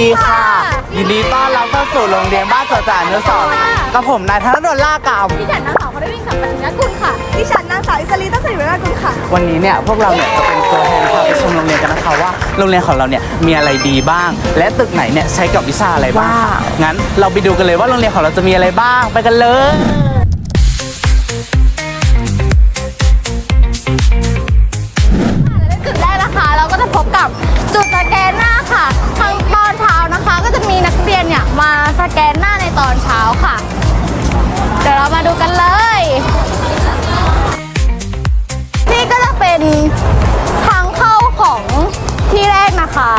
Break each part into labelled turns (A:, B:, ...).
A: ดีค่ะ ยินดีต้อนรับเข้าสู่โรงเรียนบ้านสวนจานุสรณ์กับผมนายธนดลล่ากรรม
B: ดิฉันนางสาวพรวิ่งสัมปชัญญะกุลค่ะดิฉันนางสาวอิสรีตั้งสิริวัฒนกุลค่ะ
A: วันนี้เนี่ยพวกเราเนี่ยจะเป็นตัวแทนพาไปชมโรงเรียนกันนะคะว่าโรงเรียนของเราเนี่ยมีอะไรดีบ้าง และตึกไหนเนี่ยใช้กับวิชาอะไรบ้างค่ะงั้นเราไปดูกันเลยว่าโรงเรียนของเราจะมีอะไรบ้างไปกันเลย
B: มาสแกนหน้าในตอนเช้าค่ะ เดี๋ยวเรามาดูกันเลย นี่ก็จะเป็นทางเข้าของที่แรกนะคะ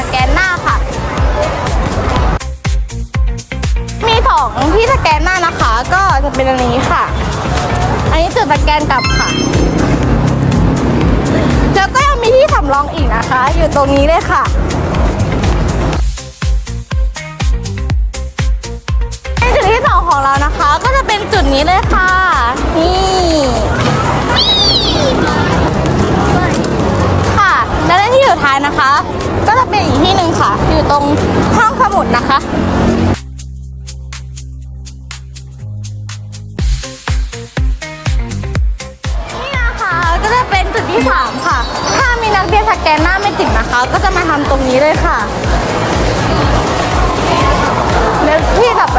B: สแกนหน้าค่ะ มีสองที่สแกนหน้านะคะ ก็จะเป็นอันนี้ค่ะ อันนี้จุดสแกนกลับค่ะ แล้วก็ยังมีที่สำรองอีกนะคะ อยู่ตรงนี้เลยค่ะ ของเรานะคะ ก็จะเป็นจุดนี้เลยค่ะ นี่ค่ะ และในที่สุดท้ายนะคะ ก็จะเป็นอีกที่หนึ่งค่ะ อยู่ตรงห้องสมุดนะคะนี่นะคะก็จะเป็นจุดที่3ค่ะ ถ้ามีนักเรียนสแกนหน้าไม่ติดนะคะ ก็จะมาทำตรงนี้เลยค่ะ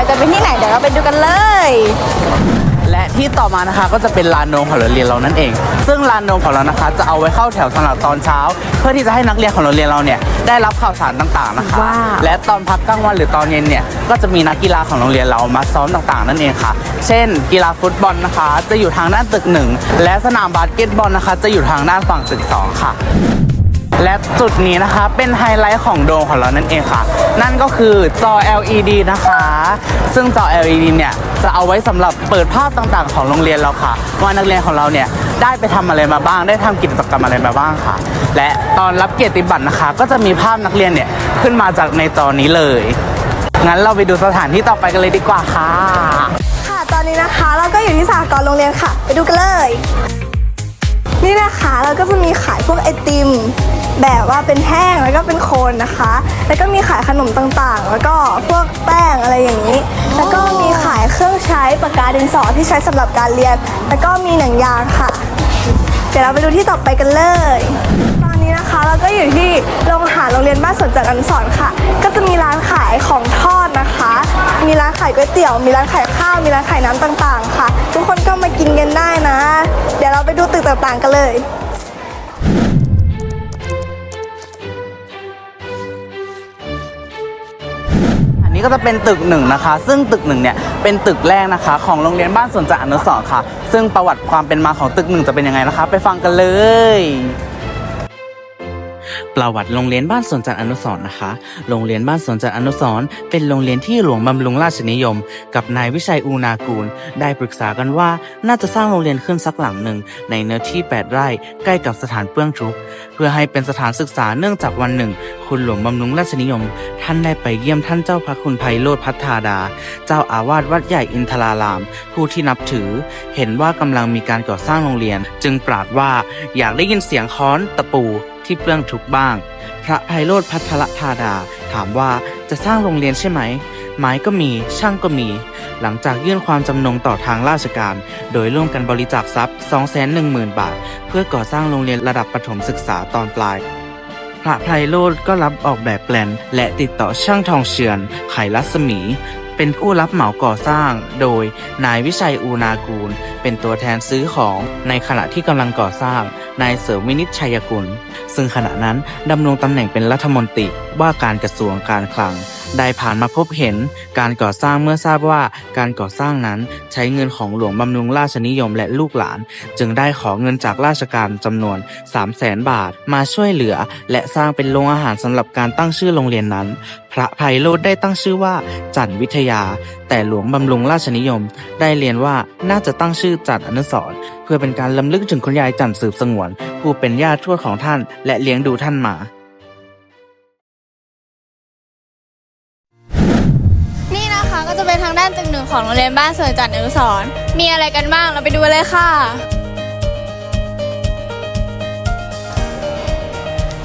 B: จะเป็นที่ไหนเดี๋ยวเราไปดูกันเลย
A: และที่ต่อมานะคะก็จะเป็นลานโนมของโรงเรียนเรานั่นเอง ซึ่งลานโนมของเรานะคะ จะเอาไว้เข้าแถวสำหรับตอนเช้า เพื่อที่จะให้นักเรียนของโรงเรียนเราเนี่ยได้รับข่าวสารต่างๆนะคะ
B: ว้าว
A: และตอนพักกลางวันหรือตอนเย็นเนี่ยก็จะมีนักกีฬาของโรงเรียนเรามาซ้อมต่างๆ นั่นเองค่ะ เช่น กีฬาฟุตบอลนะคะ จะอยู่ทางด้านตึกหนึ่งและสนามบาสเกตบอลนะคะ จะอยู่ทางด้านฝั่งตึกสองค่ะ และจุดนี้นะคะเป็นไฮไลท์ของโดมของเรานั่นเองค่ะ นั่นก็คือจอ LED นะคะ ซึ่งจอ LED เนี่ยจะเอาไว้สำหรับเปิดภาพต่างๆ ของโรงเรียนเราค่ะ ว่านักเรียนของเราเนี่ยได้ไปทำอะไรมาบ้าง ได้ทำกิจกรรมอะไรมาบ้างค่ะ และตอนรับเกียรติบัตรนะคะ ก็จะมีภาพนักเรียนเนี่ยขึ้นมาจากในจอนี้เลย งั้นเราไปดูสถานที่ต่อไปกันเลยดีกว่าค่ะ
C: ค่ะตอนนี้นะคะเราก็อยู่ที่สหกรโรงเรียนค่ะ ไปดูกันเลย นี่นะคะเราก็จะมีขายพวกไอติม แบบว่าเป็นแห้งแล้วก็เป็นโคนนะคะ แล้วก็มีขายขนมต่างๆ แล้วก็พวกแป้งอะไรอย่างนี้ แล้วก็มีขายเครื่องใช้ปากกาดินสอที่ใช้สำหรับการเรียน แล้วก็มีหนังยางค่ะ เดี๋ยวเราไปดูที่ต่อไปกันเลย ตอนนี้นะคะเราก็อยู่ที่โรงอาหารโรงเรียนบ้านสวนจัดอนสรณ์ค่ะ ก็จะมีร้านขายของทอดนะคะ มีร้านขายก๋วยเตี๋ยว มีร้านขายข้าว มีร้านขายน้ำต่างๆ ค่ะ ทุกคนก็มากินกันได้นะ เดี๋ยวเราไปดูตึกต่างๆกันเลย
A: ก็จะเป็นตึกหนึ่งนะคะ ซึ่งตึกหนึ่งเนี่ยเป็นตึกแรกนะคะ ของโรงเรียนบ้านสวนจัดอนุสรณ์ค่ะ ซึ่งประวัติความเป็นมาของตึกหนึ่งจะเป็นยังไงนะคะ ไปฟังกันเลย ประวัติโรงเรียนบ้านสวนจันทร์อนุสรนะคะ โรงเรียนบ้านสวนจันทร์อนุสรเป็นโรงเรียนที่หลวงบำรุงราชนิยม กับนายวิชัยอูนากูล ได้ปรึกษากันว่าน่าจะสร้างโรงเรียนขึ้นสักหลังหนึ่ง ในเนื้อที่ 8 ไร่ใกล้กับสถานเปื้องทุกเพื่อให้เป็นสถานศึกษาเนื่องจากวันหนึ่ง คุณหลวงบำรุงราชนิยม ท่านได้ไปเยี่ยมท่านเจ้าพระคุณไพโรธพัฒาดา เจ้าอาวาสวัดใหญ่อินทราราม ผู้ที่นับถือ เห็นว่ากำลังมีการก่อสร้างโรงเรียน จึงปรารถว่าอยากได้ยินเสียงค้อนตะปู ที่เปลืองทุกบ้าง พระไพโรธพัทรธาดา ถามว่าจะสร้างโรงเรียนใช่ไหม ไม้ก็มีช่างก็มี หลังจากยื่นความจำนงต่อทางราชการ โดยร่วมกันบริจาคทรัพย์ 210,000 บาท เพื่อก่อสร้างโรงเรียนระดับประถมศึกษาตอนปลายพระไพโรธก็รับออกแบบแปลน และติดต่อช่างทองเชือนไขรัศมี เป็นผู้รับเหมาก่อสร้าง โดยนายวิชัยอูนากูล เป็นตัวแทนซื้อของในขณะที่กำลังก่อสร้าง นายเสริมวินิจชัยกุล ซึ่งขณะนั้นดำรงตำแหน่งเป็นรัฐมนตรีว่าการกระทรวงการคลัง ได้ผ่านมาพบเห็นการก่อสร้างเมื่อทราบว่าการก่อสร้างนั้นใช้เงินของหลวงบำรุงราชนิยมและลูกหลาน จึงได้ขอเงินจากราชการจำนวน 3 0 0แสนบาทมาช่วยเหลือ และสร้างเป็นโรงอาหารสำหรับการตั้งชื่อโรงเรียนนั้น พระไพโรธได้ตั้งชื่อว่า จันวิทยา แต่หลวงบำรุงราชนิยม ได้เรียนว่าน่าจะตั้งชื่อจันอนุสรเพื่อเป็นการลำลึกถึงคุณยายจันทร์สืบสงวน ผู้เป็นญาติทวดของท่าน และเลี้ยงดูท่านมา
B: ของโรงเรียนบ้านสวนจันทร์อนุสรณ์มีอะไรกันบ้างเราไปดูเลยค่ะ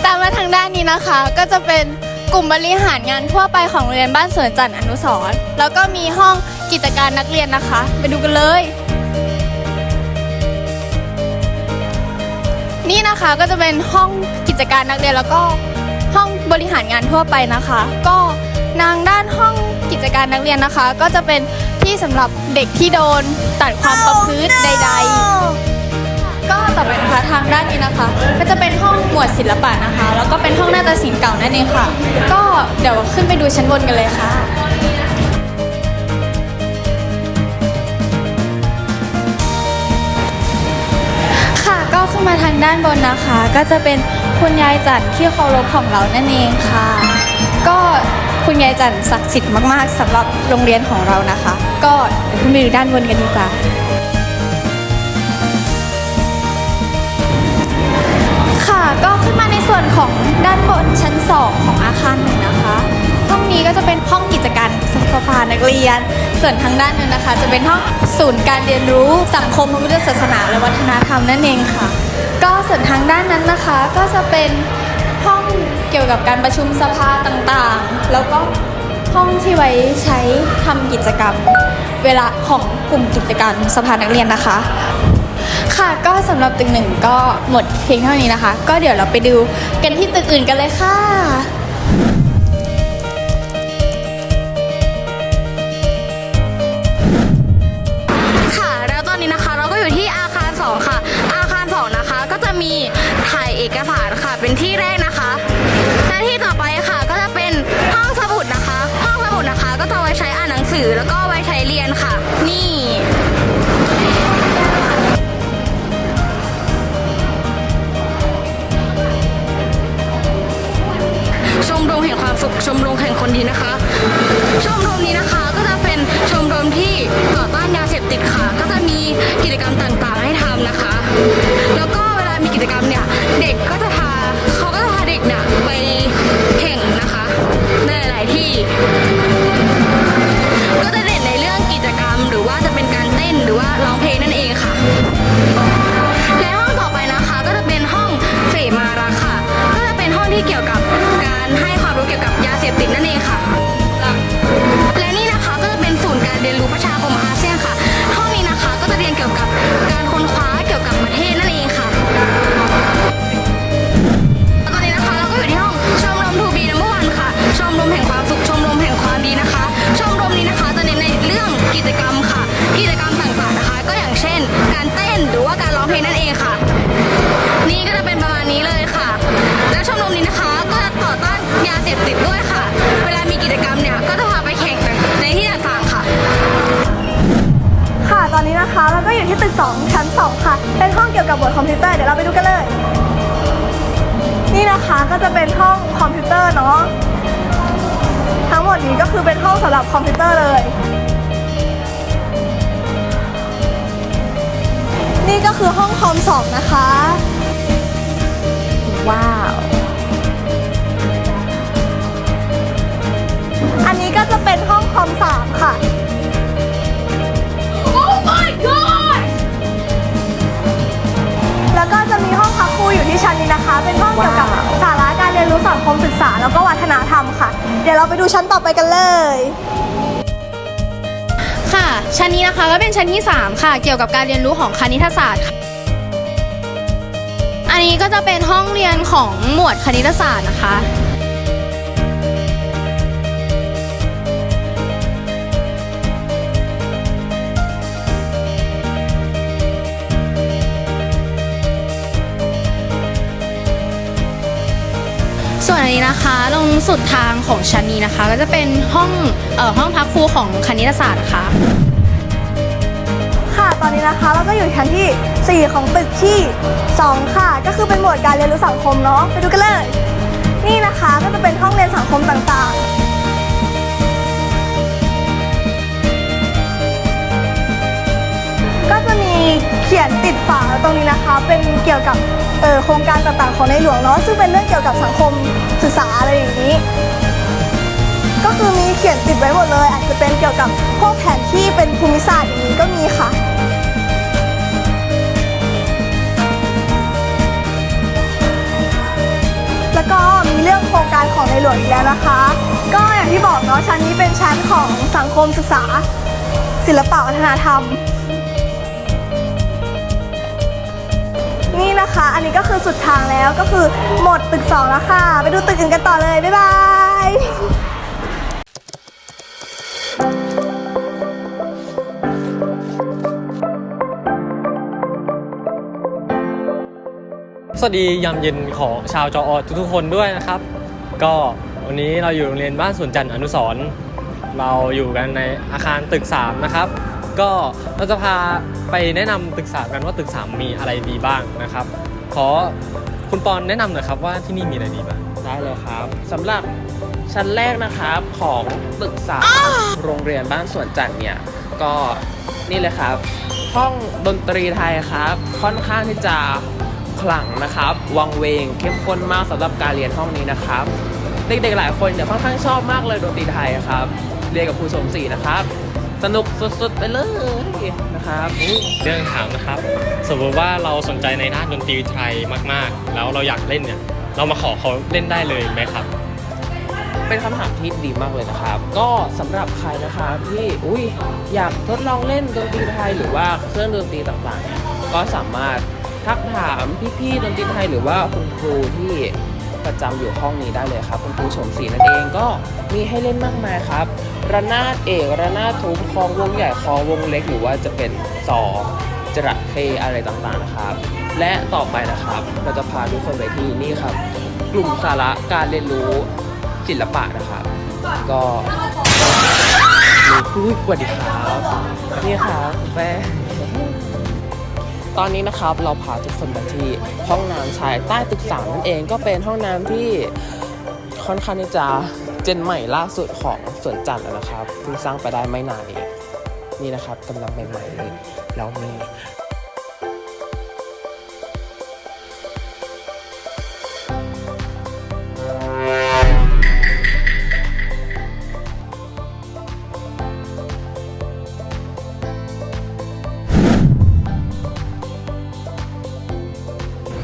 B: ตามมาทางด้านนี้นะคะ ก็จะเป็น
D: กลุ่มบริหารงานทั่วไปของโรงเรียนบ้านสวนจันทร์อนุสรณ์แล้วก็มีห้องกิจการนักเรียนนะคะ ไปดูกันเลย นี่นะคะก็จะเป็นห้องกิจการนักเรียนแล้วก็ห้องบริหารงานทั่วไปนะคะ ก็นางด้านห้องกิจการนักเรียนนะคะ ก็จะเป็น ที่สำหรับเด็กที่โดนตัดความประพฤติใด ๆ ก็ต่อไปนะคะทางด้านนี้นะคะ ก็จะเป็นห้องหมวดศิลปะนะคะ แล้วก็เป็นห้องนาฏศิลป์เก่านั่นเองค่ะ ก็เดี๋ยวขึ้นไปดูชั้นบนกันเลยค่ะ ค่ะก็ขึ้นมาทางด้านบนนะคะ ก็จะเป็นคุณยายจันทร์ที่เคารพของเรานั่นเองค่ะก็ คุณยายจันทร์ศักดิ์สิทธิ์มาก ๆสำหรับโรงเรียนของเรานะคะ ก็เดี๋ยวขึ้นไปดูด้านบนกันดีกว่า ค่ะก็ขึ้นมาในส่วนของด้านบนชั้น 2 ของอาคารหนึ่งนะคะ ห้องนี้ก็จะเป็นห้องกิจการสภานักเรียน ส่วนทางด้านนึงนะคะ จะเป็นห้องศูนย์การเรียนรู้สังคมพระพุทธศาสนาและวัฒนธรรมนั่นเองค่ะ ก็ส่วนทางด้านนั้นนะคะก็จะเป็น เกี่ยวกับการประชุมสภาต่างๆ แล้วก็ห้องที่ไว้ใช้ทำกิจกรรม เวลาของกลุ่มกิจการสภานักเรียนนะคะ ค่ะก็สำหรับตึกหนึ่งก็หมดเพียงเท่านี้นะคะ ก็เดี๋ยวเราไปดูกันที่ตึกอื่นกันเลยค่ะ
B: ค่ะแล้วตอนนี้นะคะเราก็อยู่ที่อาคาร2ค่ะอาคาร2นะคะก็จะมีถ่ายเอกสาร สือแล้วก็ไว้ใช้เรียนค่ะ นี่ ชมรมแห่งความสุขชมรมแห่งคนดีนะคะ ชมรมนี้นะคะ เรียนรู้ประชาคมอา ที่ตึก
C: 2 ชั้น 2 ค่ะ เป็นห้องเกี่ยวกับบทคอมพิวเตอร์ เดี๋ยวเราไปดูกันเลย นี่นะคะก็จะเป็นห้องคอมพิวเตอร์เนาะ ทั้งหมดนี้ก็คือเป็นห้องสำหรับคอมพิวเตอร์เลย นี่ก็คือห้องคอมสองนะคะ ว้าว อันนี้ก็จะเป็นห้องคอมสามค่ะ ก็จะมีห้องพักครูอยู่ที่ชั้นนี้นะคะ เป็นห้องเกี่ยวกับสาระการเรียนรู้สังคมศึกษา แล้วก็วัฒนธรรมค่ะ เดี๋ยวเราไปดูชั้นต่อไปกันเลย
D: ค่ะ ชั้นนี้นะคะก็เป็นชั้นที่ 3 ค่ะ เกี่ยวกับการเรียนรู้ของคณิตศาสตร์ค่ะอันนี้ก็จะเป็นห้องเรียนของหมวดคณิตศาสตร์นะคะ ส่วนอันนี้นะคะตรงสุดทางของชั้นนี้นะคะ ก็จะเป็นห้องเอ่อห้องพักครูของคณิตศาสตร์ค่ะ
C: ค่ะตอนนี้นะคะเราก็อยู่ชั้นที่ 4 ของตึกที่ 2 ค่ะ ก็คือเป็นหมวดการเรียนรู้สังคมเนาะไปดูกันเลย นี่นะคะก็จะเป็นห้องเรียนสังคมต่างๆก็จะมีเขียนติดฝาตรงนี้นะคะ เป็นเกี่ยวกับ เออโครงการต่างๆของในหลวงเนาะซึ่งเป็นเรื่องเกี่ยวกับสังคมศึกษาอะไรอย่างนี้ ก็คือมีเขียนติดไว้หมดเลย อาจจะเป็นเกี่ยวกับพวกแผนที่เป็นภูมิศาสตร์อย่างนี้ก็มีค่ะ แล้วก็มีเรื่องโครงการของในหลวงอีกแล้วนะคะ ก็อย่างที่บอกเนาะชั้นนี้เป็นชั้นของสังคมศึกษา ศิลปะวัฒนธรรม นี่นะคะ อันนี้ก็คือสุดทางแล้วก็คือหมดตึกสองแล้วค่ะ ไปดูตึกอื่นกันต่อเลย บ๊ายบาย
E: สวัสดียามเย็นของชาวจออทุกๆคนด้วยนะครับ ก็วันนี้เราอยู่โรงเรียนบ้านสวนจันทร์อนุสรเราอยู่กันในอาคารตึก 3 นะครับ ก็เราจะพา ไปแนะนำตึก3กันว่าตึก3มีอะไรดีบ้างนะครับ ขอคุณปอนแนะนำหน่อยครับว่าที่นี่มีอะไรดีบ้าง
F: ได้เลยครับสำหรับชั้นแรกนะครับของตึกสามโรงเรียนบ้านสวนจันทร์เนี่ยก็นี่เลยครับ ห้องดนตรีไทยครับ ค่อนข้างที่จะขลังนะครับวังเวงเข้มข้นมากสำหรับการเรียนห้องนี้นะครับ เด็กๆหลายคนเนี่ยค่อนข้างชอบมากเลยดนตรีไทยครับ เรียนกับครูสมศรีนะครับ สนุกสุดๆไปเลยนะครับ
E: เรื่องถามนะครับ สมมติว่าเราสนใจในด้านดนตรีไทยมากๆ แล้วเราอยากเล่นเนี่ย เรามาขอเขาเล่นได้เลยไหมครับ
F: เป็นคำถามที่ดีมากเลยนะครับ ก็สำหรับใครนะครับที่อุ้ยอยากทดลองเล่นดนตรีไทยหรือว่าเครื่องดนตรีต่างๆเนี่ยก็สามารถทักถามพี่ๆดนตรีไทยหรือว่าคุณครูที่ ประจำอยู่ห้องนี้ได้เลยครับ คุณครูชมศรีนั่นเองก็มีให้เล่นมากมายครับ ระนาดเอกระนาดทุ้มคองวงใหญ่คองวงเล็กหรือว่าจะเป็นซอจระเข้อะไรต่างๆนะครับ และต่อไปนะครับเราจะพาทุกคนไปที่นี่ครับ กลุ่มสาระการเรียนรู้ศิลปะนะครับ ก็มีผู้สวัสดีครับนี่ครับแม่ ตอนนี้นะครับเราพาทุกคนมาที่ห้องน้ำชายใต้ตึกสามนั่นเองก็เป็นห้องน้ำที่ค่อนข้างที่จะเจนใหม่ล่าสุดของสวนจันทร์นะครับเพิ่งสร้างไปได้ไม่นานเองนี่นะครับกำลังใหม่ๆเลยแล้วมี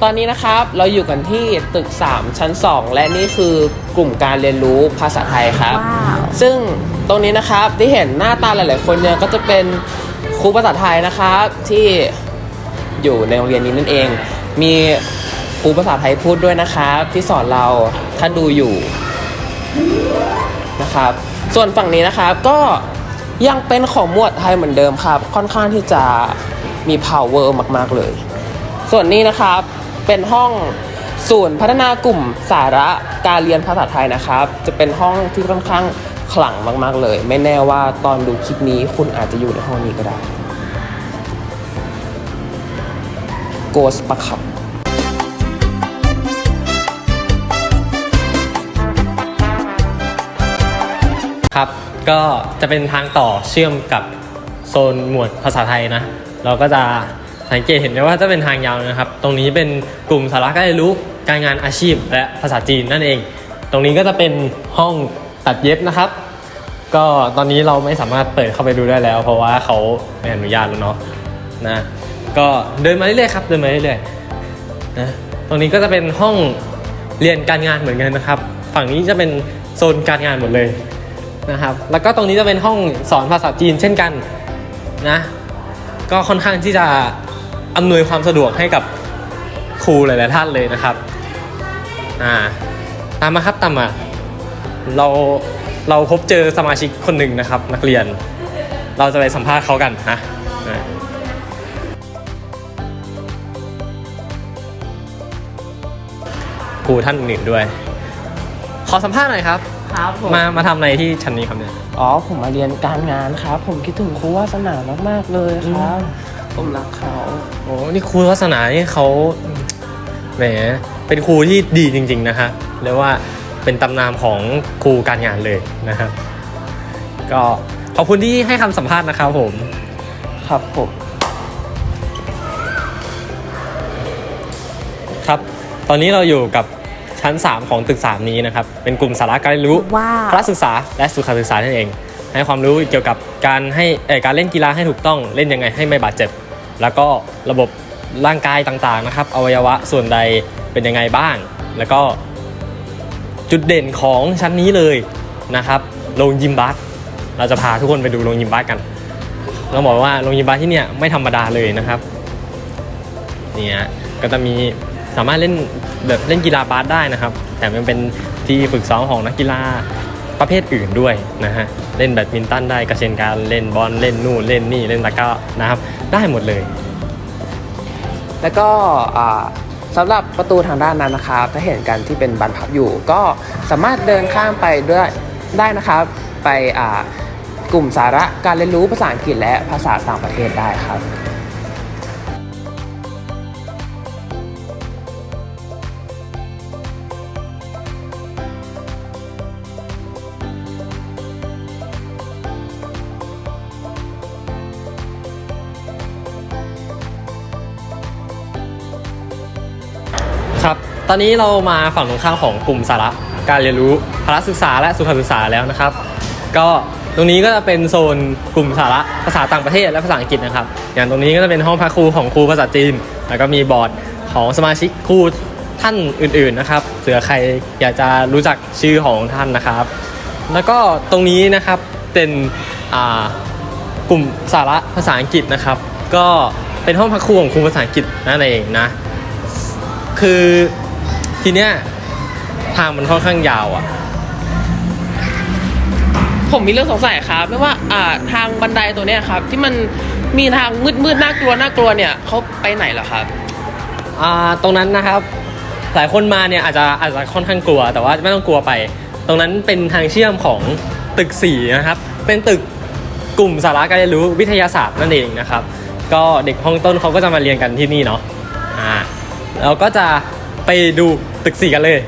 F: ตอนนี้นะครับเราอยู่กันที่ตึก 3 ชั้น 2 และนี่คือกลุ่มการเรียนรู้ภาษาไทยครับ
C: ว้าว
F: ซึ่งตรงนี้นะครับที่เห็นหน้าตาหลาย ๆ คนเนี่ยก็จะเป็นครูภาษาไทยนะครับที่อยู่ในโรงเรียนนี้นั่นเอง มีครูภาษาไทยพูดด้วยนะครับ ที่สอนเราถ้าดูอยู่นะครับ ส่วนฝั่งนี้นะครับก็ยังเป็นของหมวดไทยเหมือนเดิมครับ ค่อนข้างที่จะมี power มาก ๆ เลย ส่วนนี้นะครับ เป็นห้องศูนย์พัฒนากลุ่มสาระการเรียนภาษาไทยนะครับ จะเป็นห้องที่ค่อนข้างขลังมาก ๆ เลย ไม่แน่ว่าตอนดูคลิปนี้คุณอาจจะอยู่ในห้องนี้ก็ได้โกสปะครับ
E: ครับ ก็จะเป็นทางต่อเชื่อมกับโซนหมวดภาษาไทยนะ เราก็จะ สังเกตเห็นได้ว่าจะเป็นทางยาวนะครับ ตรงนี้เป็นกลุ่มสาระการเรียนรู้การงานอาชีพและภาษาจีนนั่นเอง ตรงนี้ก็จะเป็นห้องตัดเย็บนะครับ ก็ตอนนี้เราไม่สามารถเปิดเข้าไปดูได้แล้ว เพราะว่าเขาไม่อนุญาตแล้วเนาะนะก็เดินมาเรื่อยๆครับเดินมาเรื่อยๆนะตรงนี้ก็จะเป็นห้องเรียนการงานเหมือนกันนะครับ ฝั่งนี้จะเป็นโซนการงานหมดเลยนะครับ แล้วก็ตรงนี้จะเป็นห้องสอนภาษาจีนเช่นกันนะ ก็ค่อนข้างที่จะ อำนวยความสะดวกให้กับครูหลายๆท่านเลยนะครับอ่าตามมาครับตามมาเราเราพบเจอสมาชิกคนหนึ่งนะครับ นักเรียน เราจะไปสัมภาษณ์เขากันนะอ่าครูท่านอื่นๆด้วย ขอสัมภาษณ์หน่อยครับ
F: ครับผม
E: มามาทำอะไรที่ชั้นนี้ครับเนี่ย
F: อ๋อ ผมมาเรียนการงานครับ ผมคิดถึงครูวาสนามาก ๆ เลยครับ ผมรักเขา
E: โอ้นี่ครูวัฒนานี่เขาแหมเป็นครูที่ดีจริง ๆ นะครับเรียกว่าเป็นตำนานของครูการงานเลยนะครับก็ขอบคุณที่ให้คำสัมภาษณ์นะครับผม
F: ครับผม
E: ครับ ตอนนี้เราอยู่กับชั้น 3 ของตึก 3 นี้นะครับ เป็นกลุ่มสาระการเรียนรู้
C: ว้าว
E: พละศึกษาและสุขศึกษานั่นเอง ให้ความรู้เกี่ยวกับการให้เอ่อการเล่นกีฬาให้ถูกต้องเล่นยังไงให้ไม่บาดเจ็บ แล้วก็ระบบร่างกายต่างๆนะครับ อวัยวะส่วนใดเป็นยังไงบ้าง แล้วก็จุดเด่นของชั้นนี้เลยนะครับโรงยิมบาสเราจะพาทุกคนไปดูโรงยิมบาสกันต้องบอกว่าโรงยิมบาสที่เนี่ยไม่ธรรมดาเลยนะครับเนี่ยก็จะมีสามารถเล่นแบบเล่นกีฬาบาสได้นะครับ แต่มันเป็นที่ฝึกซ้อมของนักกีฬา ประเภทอื่นด้วยนะฮะเล่นแบดมินตันได้กระเช่นการเล่นบอลเล่นนู่นเล่นนี่เล่นตะกร้อนะครับได้หมดเลย
F: แล้วก็สำหรับประตูทางด้านนั้นนะครับถ้าเห็นกันที่เป็นบานพับอยู่ ก็สามารถเดินข้ามไปด้วยได้นะครับ ไปกลุ่มสาระการเรียนรู้ภาษาอังกฤษและภาษาต่างประเทศได้ครับ
E: ตอนนี้เรามาฝั่งตรงข้ามของกลุ่มสาระการเรียนรู้พละศึกษาและสุขศึกษาแล้วนะครับ ก็ตรงนี้ก็จะเป็นโซนกลุ่มสาระภาษาต่างประเทศและภาษาอังกฤษนะครับ อย่างตรงนี้ก็จะเป็นห้องพักครูของครูภาษาจีน แล้วก็มีบอร์ดของสมาชิกครูท่านอื่นๆนะครับเผื่อใครอยากจะรู้จักชื่อของท่านนะครับ แล้วก็ตรงนี้นะครับเป็นกลุ่มสาระภาษาอังกฤษนะครับ ก็เป็นห้องพักครูของครูภาษาอังกฤษนั่นเองนะ คือ ทีเนี้ยทางมันค่อนข้างยาวอะ
F: ผมมีเรื่องสงสัยครับไม่ว่าอ่าทางบันไดตัวเนี้ยครับ ที่มันมีทางมืดมืดๆน่ากลัวน่ากลัวเนี่ยเขาไปไหนเหรอครับ
E: อ่าตรงนั้นนะครับ หลายคนมาเนี่ยอาจจะอาจจะค่อนข้างกลัว แต่ว่าไม่ต้องกลัวไป ตรงนั้นเป็นทางเชื่อมของตึกสี่นะครับ เป็นตึกกลุ่มสาระการเรียนรู้วิทยาศาสตร์นั่นเองนะครับ ก็เด็กห้องต้นเขาก็จะมาเรียนกันที่นี่เนาะอ่าเราก็จะไปดู ตึกสี่กันเลย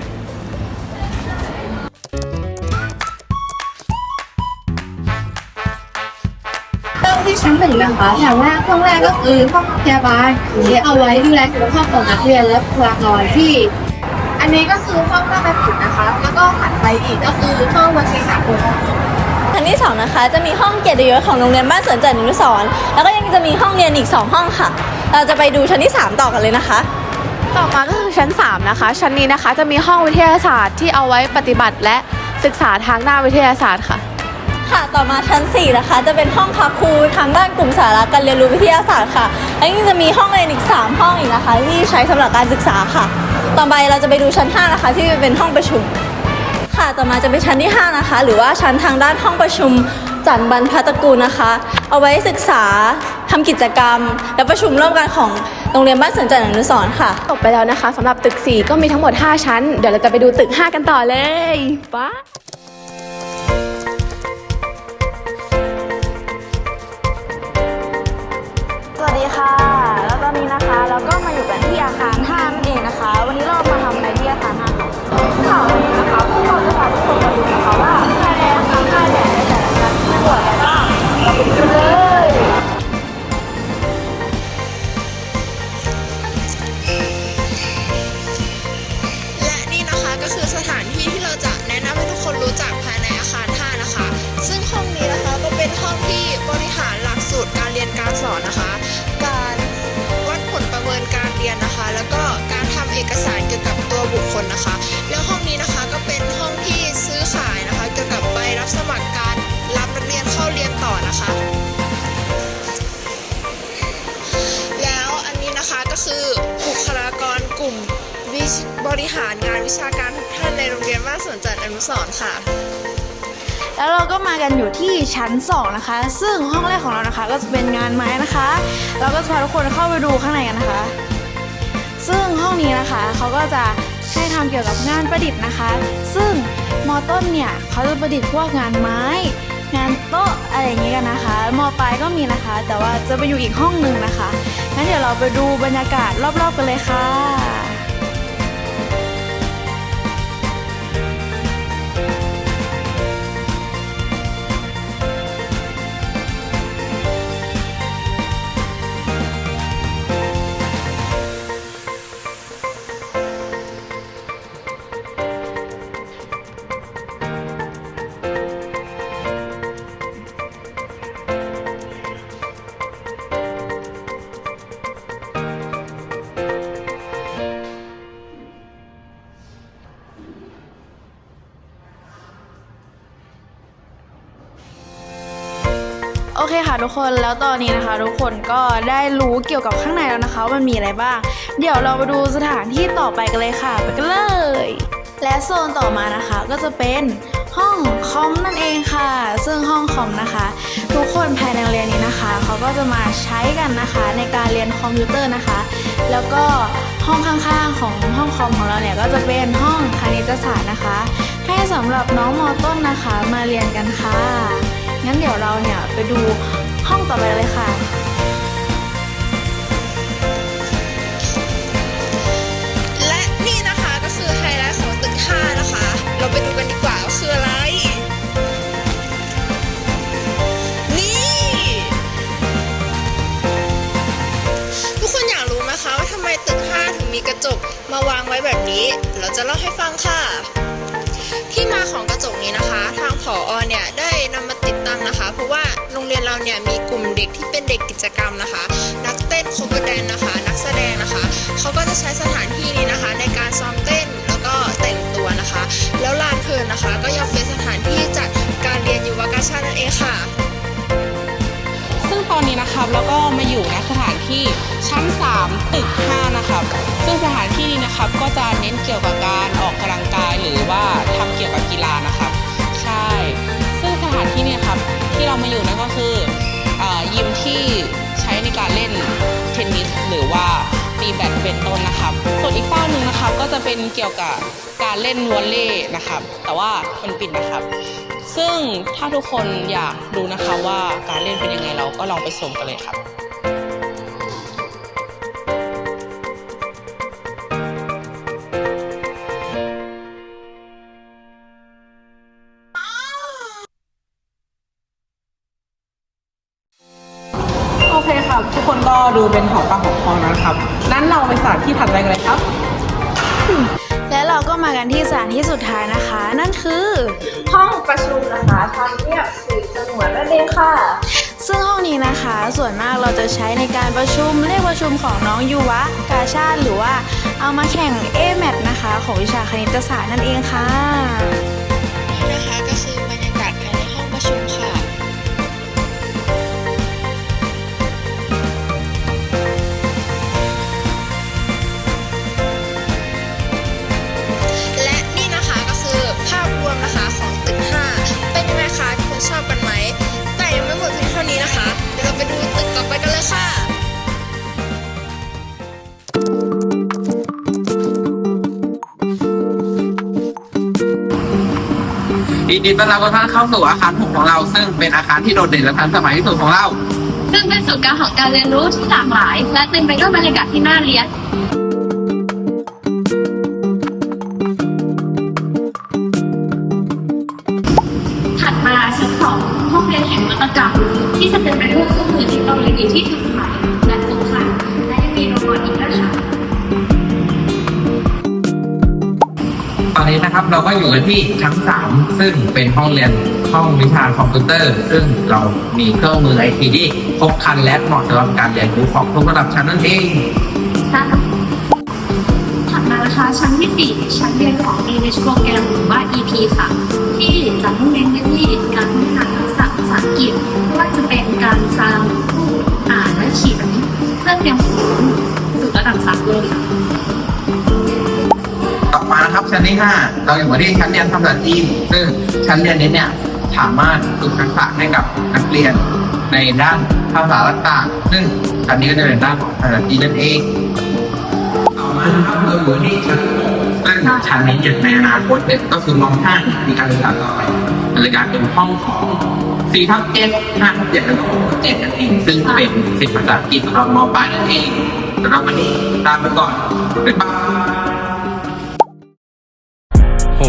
G: เริ่มที่ชั้นหนึ่งนะคะอย่างแรกห้องแรกก็คือห้องพยาบาลที่เอาไว้ดูแลสุขภาพของนักเรียนและบุคลากรที่ อันนี้ก็คือห้องหน้าไปฝึกนะคะ แล้วก็ถัดไปอีกก็คือห้องบัญชีสากล
H: ชั้นที่ 2 นะคะ จะมีห้องเกียรติยศของโรงเรียนบ้านสวนจันทร์อนุสรณ์แล้วก็ยังจะมีห้องเรียนอีก 2 ห้องค่ะ เราจะไปดูชั้นที่ 3 ต่อกันเลยนะคะ
I: ต่อมาก็คือ ชั้น 3 นะคะ ชั้นนี้นะคะจะมีห้องวิทยาศาสตร์ที่เอาไว้ปฏิบัติและศึกษาทางด้านวิทยาศาสตร์ค่ะ
H: ค่ะ ต่อมาชั้น 4 นะคะ จะเป็นห้องพักครูทางด้านกลุ่มสาระการเรียนรู้วิทยาศาสตร์ค่ะแล้วยังจะมีห้องเรียนอีก 3 ห้องอีกนะคะ ที่ใช้สำหรับการศึกษาค่ะ ต่อไปเราจะไปดูชั้น 5 นะคะ ที่เป็นห้องประชุม ค่ะ ต่อมาจะเป็นชั้นที่ 5 นะคะ หรือว่าชั้นทางด้านห้องประชุม จันทร์บรรพตระกูลนะคะ เอาไว้ศึกษาทำกิจกรรม และประชุมร่วมกันของโรงเรียนบ้านสวนจันทร์อนุสรค่ะ
I: จบไปแล้วนะคะสำหรับตึก 4 ก็มีทั้งหมด 5 ชั้น เดี๋ยวเราจะไปดูตึก 5 กันต่อเลยป้า
H: สอนนะคะ การวัด
J: ผลประเมินการเรียนนะคะ แล้วก็การทำเอกสารเกี่ยวกับตัวบุคคลนะคะ แล้วห้องนี้นะคะก็เป็นห้องที่ซื้อขายนะคะ เกี่ยวกับใบรับสมัครการรับนักเรียนเข้าเรียนต่อนะคะ แล้วอันนี้นะคะก็คือบุคลากรกลุ่มบริหารงานวิชาการทุกท่านในโรงเรียนบ้านสวนจันทร์อนุสรค่ะ
I: แล้วเราก็มากันอยู่ที่ชั้น 2 นะคะ ซึ่งห้องแรกของเรานะคะ ก็จะเป็นงานไม้นะคะ เราก็จะพาทุกคนเข้าไปดูข้างในกันนะคะ ซึ่งห้องนี้นะคะเขาก็จะให้ทำเกี่ยวกับงานประดิษฐ์นะคะ ซึ่งมอต้นเนี่ยเขาจะประดิษฐ์พวกงานไม้ งานโต๊ะอะไรอย่างนี้กันนะคะมปลายก็มีนะคะ แต่ว่าจะไปอยู่อีกห้องหนึ่งนะคะงั้นเดี๋ยวเราไปดูบรรยากาศรอบๆกันเลยค่ะ ทุกคนแล้วตอนนี้นะคะ ทุกคนก็ได้รู้เกี่ยวกับข้างในแล้วนะคะว่ามันมีอะไรบ้าง เดี๋ยวเรามาดูสถานที่ต่อไปกันเลยค่ะ ไปกันเลย และโซนต่อมานะคะก็จะเป็นห้องคอมนั่นเองค่ะ ซึ่งห้องคอมนะคะ ทุกคนภายในโรงเรียนนี้นะคะ เขาก็จะมาใช้กันนะคะ ในการเรียนคอมพิวเตอร์นะคะ แล้วก็ห้องข้างๆของห้องคอมของเราเนี่ยก็จะเป็นห้องคณิตศาสตร์นะคะ ให้สำหรับน้องมอต้นนะคะมาเรียนกันค่ะงั้นเดี๋ยวเราเนี่ยไปดู ห้องต่อไปเลยค่ะ
J: และนี่นะคะก็คือไฮไลท์ของตึก5นะคะ เราไปดูกันดีกว่าว่าคืออะไร นี่ ทุกคนอยากรู้ไหมคะว่าทำไมตึก 5 ถึงมีกระจกมาวางไว้แบบนี้ เราจะเล่าให้ฟังค่ะที่มาของกระจกนี้นะคะ ทางผออเนี่ยได้นำมาติดตั้งนะคะ เพราะว่า เนี่ยมีกลุ่มเด็กที่เป็นเด็กกิจกรรมนะคะ นักเต้นโคเวอร์แดนนะคะ นักแสดงนะคะเขาก็จะใช้สถานที่นี้นะคะ ในการซ้อมเต้นแล้วก็แต่งตัวนะคะ แล้วลานเพลินนะคะ ก็ยังเป็นสถานที่จัดการเรียนยุวกาชาตินั่นเองค่ะ
K: ซึ่งตอนนี้นะครับเราก็มาอยู่ณสถานที่ชั้น 3 ตึก 5 นะครับ ซึ่งสถานที่นี้นะครับก็จะเน้นเกี่ยวกับการออกกำลังกายหรือว่าทำเกี่ยวกับกีฬานะครับ ใช่ ซึ่งสถานที่นี่ยครับ ที่เรามาอยู่นั่นก็คืออยิมที่ใช้ในการเล่นเทนนิสหรือว่าตีแบดเป็นต้นนะครับ ส่วนอีกฝ้าหนึ่งนะครับก็จะเป็นเกี่ยวกับการเล่นวอลเลย์นะครับ แต่ว่ามันปิดนะครับ ซึ่งถ้าทุกคนอยากดูนะคะว่าการเล่นเป็นยังไงเราก็ลองไปชมกันเลยครับ ไปสถานที่ถัดไปกันเลยครับ
I: และเราก็มากันที่สถานที่สุดท้ายนะคะ นั่นคือ
L: ห้องประชุมนะคะทำเนียบสีสนวนนั่นเองค่ะ
I: ซึ่งห้องนี้นะคะส่วนมากเราจะใช้ในการประชุมเรียกประชุมของน้องยูวะกาชาติหรือว่าเอามาแข่ง a m a t นะคะ ของวิชาคณิตศาสตร์นั่นเองค่ะ
J: ยินดีต้อน
M: รับทุกท่านเข้าสู่อาคารหกของเรา ซึ่งเป็นอาคารที่โดดเด่นและทันสมัยที่สุดของเรา
N: ซึ่งเป็นศูนย์กลางของการเรียนรู้ที่หลากหลาย และเต็มไปด้วยบรรยากาศที่น่าเรียน นี้นะครับ
M: เราก็อยู่กันที่ชั้นสามซึ่งเป็นห้องเรียนห้องวิชาคอมพิวเตอร์ ซึ่งเรามีเครื่องมือไอทีที่ครบครันและเหมาะสำหรับการเรียนรู้ของทุกระดับชั้นนั่นเอง
N: ค่ะถัดมานะคะชั้นที่ 4 ชั้นเรียนของ English Program หรือว่า EP ค่ะ ที่จะมุ่งเน้นไปที่การพัฒนาทักษะภาษาอังกฤษไม่ว่าจะเป็นการฟังพูดอ่านและเขียนเพื่อเตรียมสู่ระดับสากลค่ะ
M: ชั้นที่5เราอยู่กันที่ชั้นเรียนภาษาจีนซึ่งชั้นเรียนนี้เนี่ยสามารถฝึกทักษะให้กับนักเรียนในด้านภาษาต่างๆซึ่งชั้นนี้ก็จะเป็นด้านของภาษาจีนนั่นเองต่อมานะครับเราอยู่ที่ชั้นหกซึ่งชั้นนี้เนี่ยในอนาคตเนี่ยก็คือมองห้ามีการศึกษาต่อไปมันเลยกลายเป็นห้องของสี่ทับเจ็ดห้าทับเจ็ดแล้วก็หกทับเจ็ดนั่นเองซึ่งเป็นสิบภาษาอังกฤษสำหรับมปลายนั่นเองสำหรับวันนี้ลาไปก่อนบ๊ายบาย
O: 我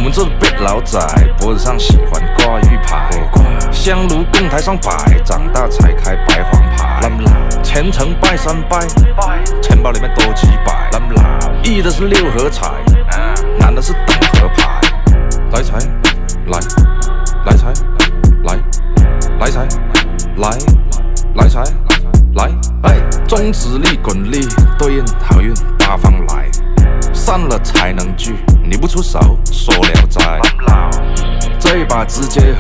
O: 们这辈老仔脖子上喜欢挂玉牌，香炉供台上摆，长大才开白黄牌。虔诚拜三拜，钱包里面多几百。一的是六合彩，难的是等合牌。来财，来，来财，来，来财，来，来财，来，哎，中指力滚力，对应好运八方来。散了才能聚，你不出手，说聊斋。这一把直接和。